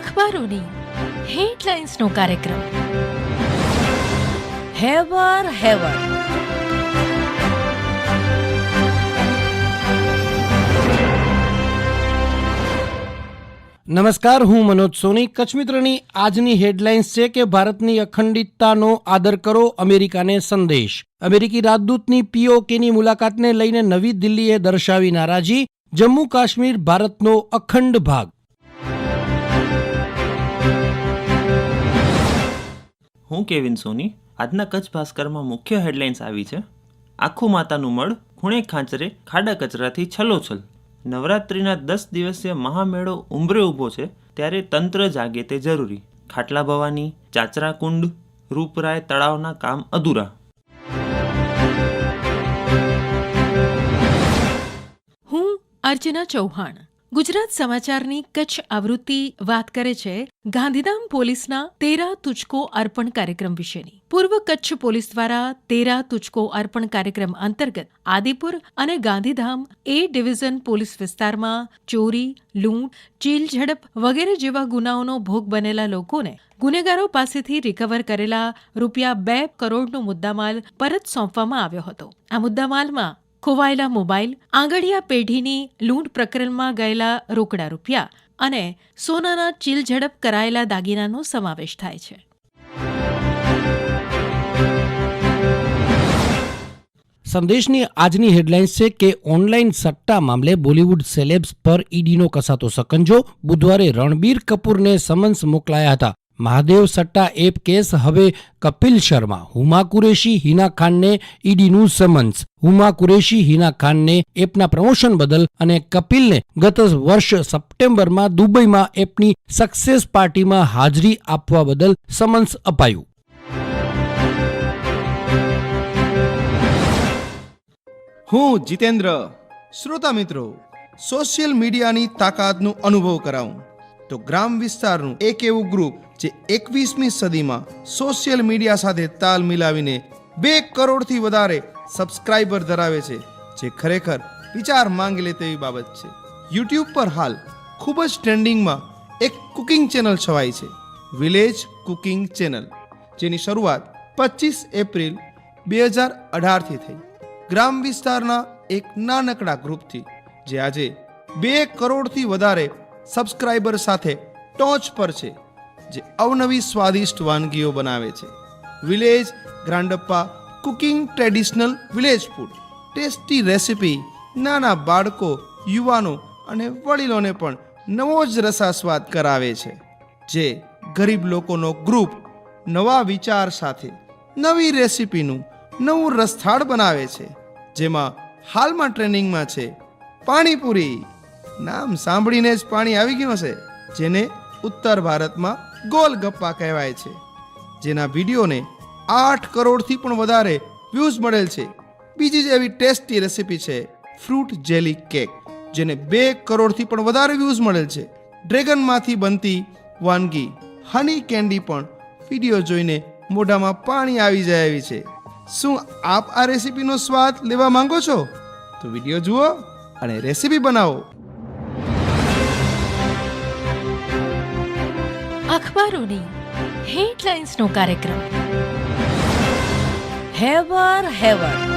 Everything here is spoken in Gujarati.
અખબારોની હેડલાઇન્સનો કાર્યક્રમ. હેવર હેવર. નમસ્કાર, હું મનોજ સોની. કચ્છ મિત્રની આજની હેડલાઇન્સ છે કે ભારતની અખંડિતતાનો આદર કરો અમેરિકાને સંદેશ. અમેરિકી રાજદૂતની પીઓકેની મુલાકાતને લઈને નવી દિલ્હીએ દર્શાવી નારાજી. જમ્મુ કાશ્મીર ભારતનો અખંડ ભાગ. હું કેવિન સોની, આજના કચ્છ ભાસ્કરમાં મુખ્ય હેડલાઇન્સ આવી છે. આખું માતાનું મળ ખૂણે ખાંચરે ખાડા કચરાથી છલોછલ. નવરાત્રિના દસ દિવસીય મહામેળો ઉંબરે ઊભો છે, ત્યારે તંત્ર જાગે તે જરૂરી. ખાટલા ભવાની, ચાચરા કુંડ, રૂપરાય તળાવના કામ અધૂરા. હું અર્ચના ચૌહાણ. ગુજરાત સમાચારની કચ્છ આવૃત્તિ વાત કરે છે ગાંધીધામ પોલીસના તેરા તુચકો અર્પણ કાર્યક્રમ વિશેની. પૂર્વ કચ્છ પોલીસ દ્વારા તેરા તુચકો અર્પણ કાર્યક્રમ અંતર્ગત આદિપુર અને ગાંધીધામ એ ડિવિઝન પોલીસ વિસ્તારમાં ચોરી, લૂંટ, ચીલ ઝડપ વગેરે જેવા ગુનાઓનો ભોગ બનેલા લોકોને ગુનેગારો પાસેથી રિકવર કરેલા રૂપિયા બે કરોડનો મુદ્દામાલ પરત સોંપવામાં આવ્યો હતો. આ મુદ્દામાલમાં ખોવાયેલા મોબાઈલ, આંગળીયા પેઢીની લૂંટ પ્રકરણમાં ગયેલા રોકડા રૂપિયા અને સોનાના ચીલ ઝડપ કરાયેલા દાગીનાનો સમાવેશ થાય છે. સંદેશની આજની હેડલાઇન્સ છે કે ઓનલાઈન સટ્ટા મામલે બોલિવૂડ સેલેબ્સ પર ઈડીનો કસાતો સકંજો. બુધવારે રણબીર કપૂરને સમન્સ મોકલાયા હતા. મહાદેવ સટ્ટા એપ કેસ હવે કપિલ શર્મા, હુમા કુરેશી, હિના ખાનને ઈડીનું સમન્સ. હુમા કુરેશી, હિના ખાનને એપના પ્રમોશન બદલ અને કપિલને ગત વર્ષ સપ્ટેમ્બરમાં દુબઈમાં એપની સક્સેસ પાર્ટીમાં હાજરી આપવા બદલ સમન્સ અપાયું. હું જીતેન્દ્ર. શ્રોતા મિત્રો, સોશિયલ મીડિયાની તાકાતનો અનુભવ કરાવું. તો ગ્રામ વિસ્તારનું એક એવું ગ્રુપ જે એકવીસમી સદીમાં સોશિયલ મીડિયા સાથે તાલ મિલાવીને બે કરોડથી વધારે સબસ્ક્રાઇબર ધરાવે છે, જે ખરેખર વિચાર માંગી લે તેવી બાબત છે. યુટ્યુબ પર હાલ ખૂબ જ ટ્રેન્ડિંગમાં એક કુકિંગ ચેનલ છવાઈ છે વિલેજ કુકિંગ ચેનલ જેની શરૂઆત પચીસ એપ્રિલ બે હજાર અઢારથી થઈ. ગ્રામ વિસ્તારના એક નાનકડા ગ્રુપથી, જે આજે બે કરોડથી વધારે સબસ્ક્રાઇબર સાથે ટોચ પર છે. જે અવનવી સ્વાદિષ્ટ વાનગીઓ બનાવે છે. Village grandpa cooking traditional village food tasty recipe નાના બાળકો, યુવાનો અને વડીલોને પણ નવો જ રસાસ્વાદ કરાવે છે. જે ગરીબ લોકોનો ગ્રુપ નવા વિચાર સાથે નવી રેસિપીનું નવું રસથાળ બનાવે છે. જેમાં હાલમાં ટ્રેનિંગમાં છે પાણીપુરી. નામ સાંભળીને જ પાણી આવી ગયું હશે. જેને ઉત્તર ભારતમાં ગોલગપ્પા કહેવાય છે, જેના વિડીયોને આઠ કરોડથી પણ વધારે વ્યૂઝ મળેલ છે. બીજી જ એવી ટેસ્ટી રેસિપી છે ફ્રૂટ જેલી કેક જેને બે કરોડથી પણ વધારે વ્યૂઝ મળેલ છે. ડ્રેગનમાંથી બનતી વાનગી હની કેન્ડી પણ વીડિયો જોઈને મોઢામાં પાણી આવી જાય એવી છે. શું આપ આ રેસીપીનો સ્વાદ લેવા માંગો છો? તો વીડિયો જુઓ અને રેસીપી બનાવો. અખબારોની હેડલાઇન્સનો કાર્યક્રમ. હેવર હેવર.